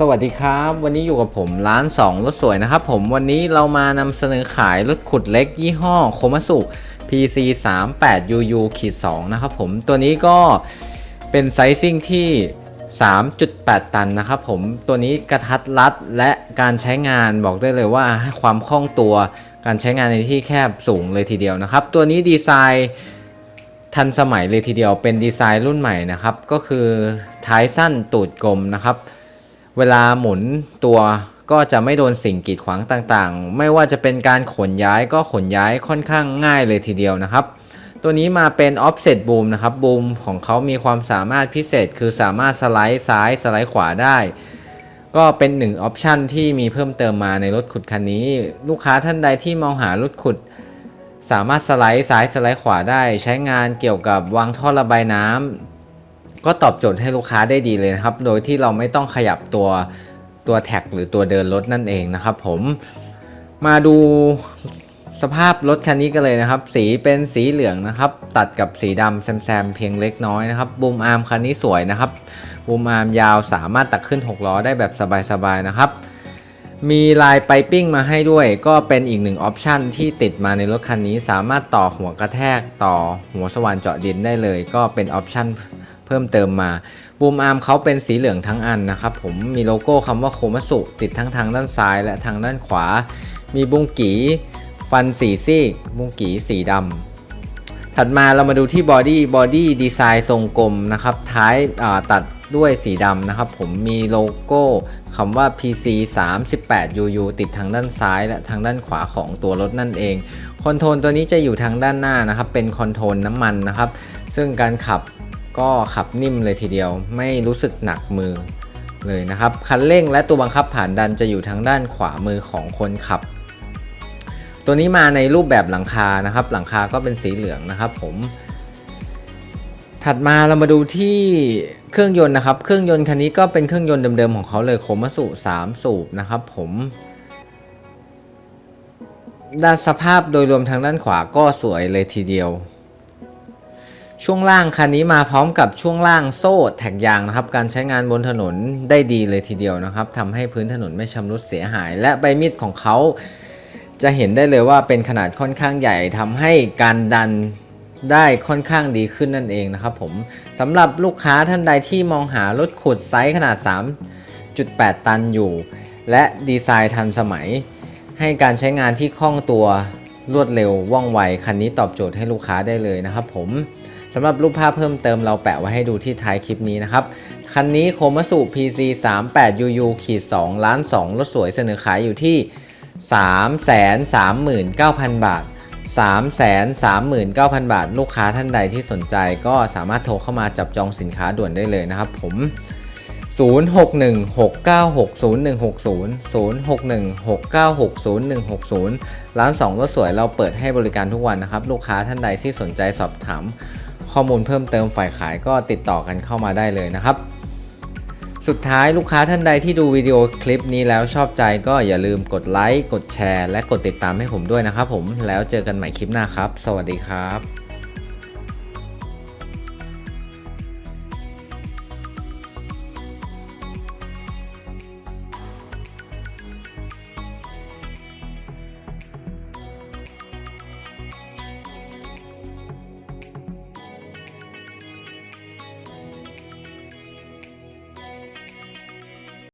สวัสดีครับ วันนี้อยู่กับผมร้าน 2 รถสวยนะครับผมวันนี้เรามานำเสนอขายรถขุดเล็กยี่ห้อโคมัสุ PC 3 8 UU ขีด2นะครับผมตัวนี้ก็เป็นไซซิ่งที่ 3.8 ตันนะครับผมตัวนี้กระทัดรัดและการใช้งานบอกได้เลยว่าให้ความคล่องตัวการใช้งานในที่แคบสูงเลยทีเดียวนะครับ ตัวนี้ดีไซน์ทันสมัยเลยทีเดียวเป็นดีไซน์รุ่นใหม่นะครับ ก็คือท้ายสั้นตูดกลมนะครับ เวลาหมุนตัวก็จะไม่โดนสิ่งกีดขวางต่างๆ ไม่ว่าจะเป็นการขนย้ายก็ขนย้ายค่อนข้างง่ายเลยทีเดียวนะครับ ตัวนี้มาเป็น offset boom นะครับ boom ของเขามีความสามารถพิเศษ คือสามารถสไลด์ซ้ายสไลด์ขวาได้ ก็เป็นหนึ่งออปชันที่มีเพิ่มเติมมาในรถขุดคันนี้ ลูกค้าท่านใดที่มองหารถขุด สามารถสไลด์ซ้ายสไลด์ขวาได้ ใช้งานเกี่ยวกับวางท่อระบายน้ำ ก็ตอบโจทย์ให้ลูกค้าได้ดีเลยนะครับ โดยที่เราไม่ต้องขยับตัวตัวแท็กหรือตัวเดินรถนั่นเองนะครับผมมาดูสภาพรถคันนี้กันเลยนะครับ สีเป็นสีเหลืองนะครับ ตัดกับสีดำแซมๆเพียงเล็กน้อยนะครับบูมอาร์มคันนี้สวยนะครับบูมอาร์มยาวสามารถตักขึ้น 6 ล้อได้แบบสบายๆนะครับ มีลายไปปิ้งมาให้ด้วย ก็เป็นอีกหนึ่งออปชันที่ติดมาในรถคันนี้ สามารถต่อหัวกระแทกต่อหัวสว่านเจาะดินได้เลย ก็เป็นออปชัน เพิ่มเติมมาบูมอาร์มเขาเป็นสีเหลืองทั้งอันนะครับ ผมมีโลโก้คำว่าโคมัสุติดทั้งทางด้านซ้ายและทางด้านขวา มีบุ้งกีฟันสีซีกบุ้งกีสีดำถัดมาเรามาดูที่บอดี้บอดี้ดีไซน์ทรงกลมนะครับท้ายาตัดด้วยสีดำนะครับ ผมมีโลโก้คำว่า PC 38 UU ติดทางด้านซ้ายและทางด้านขวาของตัวรถนั่นเองคอนโทรลตัวนี้จะอยู่ทางด้านหน้านะครับ เป็นคอนโทรลน้ำมันนะครับ ซึ่งการขับ ก็ขับนิ่มเลยทีเดียว ไม่รู้สึกหนักมือเลยนะครับ คันเร่งและตัวบังคับผ่านดันจะอยู่ทางด้านขวามือของคนขับ ตัวนี้มาในรูปแบบหลังคานะครับ หลังคาก็เป็นสีเหลืองนะครับ ผม ถัดมาเรามาดูที่เครื่องยนต์นะครับ เครื่องยนต์คันนี้ก็เป็นเครื่องยนต์เดิมๆของเขาเลยโคมัสุ3สูบนะครับ ผมด้านสภาพโดยรวมทางด้านขวาก็สวยเลยทีเดียว ช่วงล่างคันนี้มาพร้อมกับช่วงล่างโซ่แท็กยางนะครับ การใช้งานบนถนนได้ดีเลยทีเดียวนะครับทำให้พื้นถนนไม่ชำรุดเสียหาย และใบมีดของเขาจะเห็นได้เลยว่าเป็นขนาดค่อนข้างใหญ่ทำให้การดันได้ค่อนข้างดีขึ้นนั่นเองนะครับผมสำหรับลูกค้าท่านใดที่มองหารถขุดไซส์ขนาด 3.8 ตันอยู่ และดีไซน์ทันสมัย ให้การใช้งานที่คล่องตัวรวดเร็วว่องไว คันนี้ตอบโจทย์ให้ลูกค้าได้เลยนะครับผม สำหรับรูปภาพเพิ่มเติมเราแปะไว้ให้ดูที่ท้ายคลิปนี้นะครับ คันนี้โคมัสุ PC 38 UU ขีด2ล้าน2รถสวยเสนอขายอยู่ที่ 339,000 บาท 339,000 บาท ลูกค้าท่านใดที่สนใจก็สามารถโทรเข้ามาจับจองสินค้าด่วนได้เลยนะครับผม 0616960160ร้าน 2 รถสวยเราเปิดให้บริการทุกวันนะครับ ลูกค้าท่านใดที่สนใจสอบถาม ข้อมูลเพิ่มเติมฝ่ายขายก็ติดต่อกันเข้ามาได้เลยนะครับ สุดท้ายลูกค้าท่านใดที่ดูวิดีโอคลิปนี้แล้วชอบใจก็อย่าลืมกดไลค์กดแชร์ และกดติดตามให้ผมด้วยนะครับผมแล้วเจอกันใหม่คลิปหน้าครับ สวัสดีครับ